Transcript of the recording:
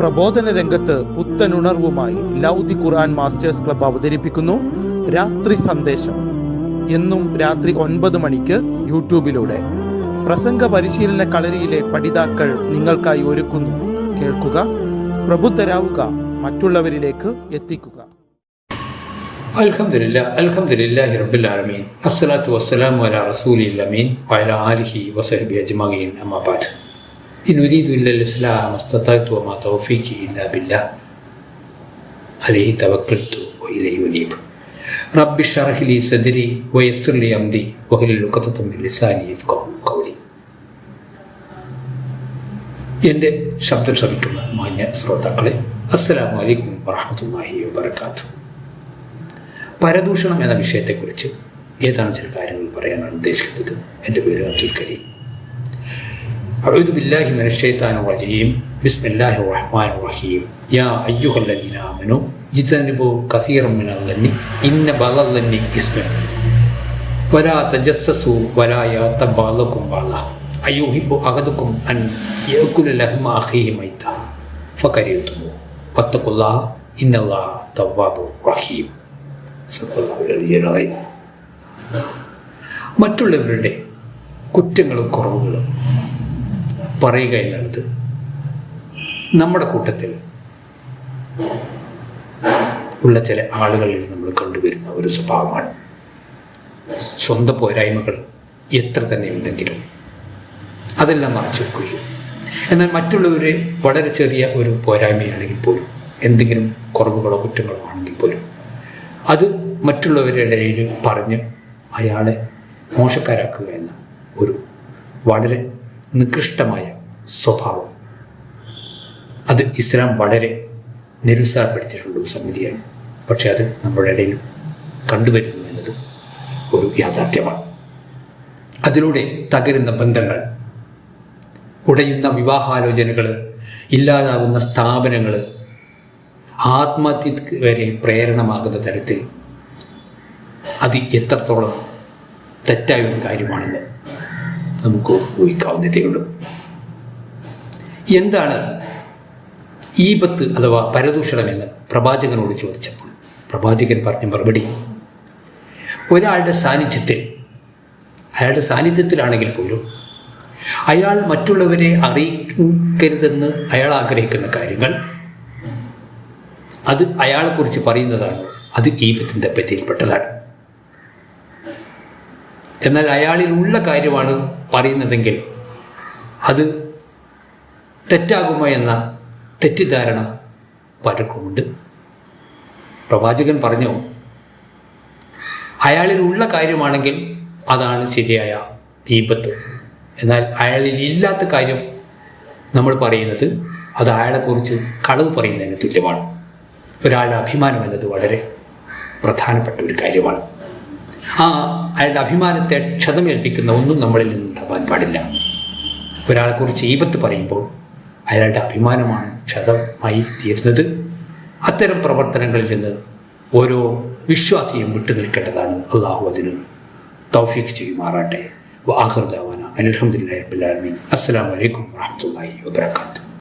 പ്രബോധന രംഗത്ത് പുത്തനുണർവുമായി ലൗദി ഖുർആൻ masters club അവതരിപ്പിക്കുന്നു. രാത്രി സന്ദേശം. എന്നും രാത്രി ഒൻപത് മണിക്ക് യൂട്യൂബിലൂടെ. പ്രസംഗ പരിശീലന കളരിയിലെ പഠിതാക്കൾ നിങ്ങൾക്കായി ഒരുക്കുന്നു. കേൾക്കുക പ്രബുദ്ധരാവുക മറ്റുള്ളവരിലേക്ക് എത്തിക്കുക. അൽഹംദുലില്ലാ അൽഹംദുലില്ലാഹി റബ്ബിൽ ആലമീൻ. അസ്സലാത്തു വസ്സലാമു അലാ റസൂലിൽ അമീൻ. വഅലാ ആലിഹി വസഹബി അജ്മഈൻ. അമ്മാ ബഅദ് ഇൻ ഉരീദു ഇല്ലൽ ഇസ്ലാം മസ്തതഅതു വമാ തൗഫീഖി ഇല്ലാ ബില്ലാഹ് അലൈഹി തവക്കൽതു വഇലൈഹി ഉനീബ് റബ്ബി اشرح لي صدري ويسر لي അംരി واحلل ഉഖ്ദത മിൻ ലിസാനി യഫ്ഖഹു ഖൗലി എന്റെ ശബ്ദം ശ്രമിക്കുന്ന മാന്യ ശ്രോതാക്കളെ അസ്സലാം വലൈക്കും വറഹമത്തല്ലാഹി വബർക്കാത്തു പരദൂഷണം എന്ന വിഷയത്തെക്കുറിച്ച് ഏതാണ് ചില കാര്യങ്ങൾ പറയാനാണ് ഉദ്ദേശിക്കുന്നത്. എന്റെ പേര് അബ്ദുൽ കരീം. أعوذ بالله من الشيطان الرجيم بسم الله الرحمن الرحيم يا أيها الذين آمنوا اجتنبوا كثيرا من الظن إن بعض الظن إثم ولا تجسسوا ولا يغتب بعضكم بعضا أيحب أحدكم أن يأكل لحم أخيه ميتا فكرهتموه واتقوا الله إن الله تواب رحيم സല്ലല്ലാഹുലീം മറ്റുള്ളവരുടെ കുറ്റങ്ങളും കുറവുകളും പറയുക എന്നുള്ളത് നമ്മുടെ കൂട്ടത്തിൽ ഉള്ള ചില ആളുകളിൽ നമ്മൾ കണ്ടുവരുന്ന ഒരു സ്വഭാവമാണ്. സ്വന്തം പോരായ്മകൾ എത്ര തന്നെ ഉണ്ടെങ്കിലും അതെല്ലാം മറച്ചു വെക്കുകയും എന്നാൽ മറ്റുള്ളവരെ വളരെ ചെറിയ ഒരു പോരായ്മയാണെങ്കിൽ പോലും എന്തെങ്കിലും കുറവുകളോ കുറ്റങ്ങളോ ആണെങ്കിൽ പോലും അത് മറ്റുള്ളവരുടെ ഇടയിൽ പറഞ്ഞ് അയാളെ മോശക്കാരാക്കുക എന്ന ഒരു വളരെ നികൃഷ്ടമായ സ്വഭാവം. അത് ഇസ്ലാം വളരെ നിരുത്സാഹപ്പെടുത്തിയിട്ടുള്ള ഒരു സംഗതിയാണ്. പക്ഷേ അത് നമ്മുടെ ഇടയിൽ കണ്ടുവരുന്നു എന്നത് ഒരു യാഥാർത്ഥ്യമാണ്. അതിലൂടെ തകരുന്ന ബന്ധങ്ങൾ ഉടയുന്ന വിവാഹാലോചനകൾ ഇല്ലാതാകുന്ന സ്ഥാപനങ്ങൾ ആത്മഹത്യക്ക് വരെ പ്രേരണമാകുന്ന തരത്തിൽ അത് എത്രത്തോളം തെറ്റായ ഒരു കാര്യമാണെന്ന് നമുക്ക് ഊഹിക്കാവുന്നതേ ഉള്ളൂ എന്താണ് ഈപത്ത് അഥവാ പരദൂഷണമെന്ന് പ്രവാചകനോട് ചോദിച്ചപ്പോൾ പ്രവാചകൻ പറഞ്ഞ മറുപടി ഒരാളുടെ സാന്നിധ്യത്തിൽ അയാളുടെ സാന്നിധ്യത്തിലാണെങ്കിൽ പോലും അയാൾ മറ്റുള്ളവരെ അറിയിക്കരുതെന്ന് അയാൾ ആഗ്രഹിക്കുന്ന കാര്യങ്ങൾ അത് അയാളെക്കുറിച്ച് പറയുന്നതാണ് അത് ഈപത്തിന്റെ പറ്റിയിൽപ്പെട്ടതാണ് എന്നാൽ അയാളിലുള്ള കാര്യമാണ് പറയുന്നതെങ്കിൽ അത് തെറ്റാകുമോ എന്ന തെറ്റിദ്ധാരണ പലർക്കുമുണ്ട്. പ്രവാചകൻ പറഞ്ഞു അയാളിലുള്ള കാര്യമാണെങ്കിൽ അതാണ് ശരിയായ ഈപത്ത് എന്നാൽ അയാളിൽ ഇല്ലാത്ത കാര്യം നമ്മൾ പറയുന്നത് അത് അയാളെക്കുറിച്ച് കളവ് പറയുന്നതിന് തുല്യമാണ്. ഒരാളുടെ അഭിമാനം എന്നത് വളരെ പ്രധാനപ്പെട്ട ഒരു കാര്യമാണ്. ആ അയാളുടെ അഭിമാനത്തെ ക്ഷതമേൽപ്പിക്കുന്ന ഒന്നും നമ്മളിൽ നിന്നുണ്ടാവാൻ പാടില്ല. ഒരാളെക്കുറിച്ച് ഈപത്ത് പറയുമ്പോൾ അയാളുടെ അഭിമാനമാണ് ക്ഷതമായി തീരുന്നത്. അത്തരം പ്രവർത്തനങ്ങളിൽ നിന്ന് ഓരോ വിശ്വാസിയും വിട്ടു നിൽക്കേണ്ടതാണ്. അള്ളാഹു അതിന് തൗഫീഖ് ചെയ്യുമാറാട്ടെ വാഹൃദാവാന അലഹമുല്ലാ റബ്ബുലാലമീൻ അസ്സാം വലൈക്കും വാഹമത്തല്ലാഹി വാബർക്കാത്തു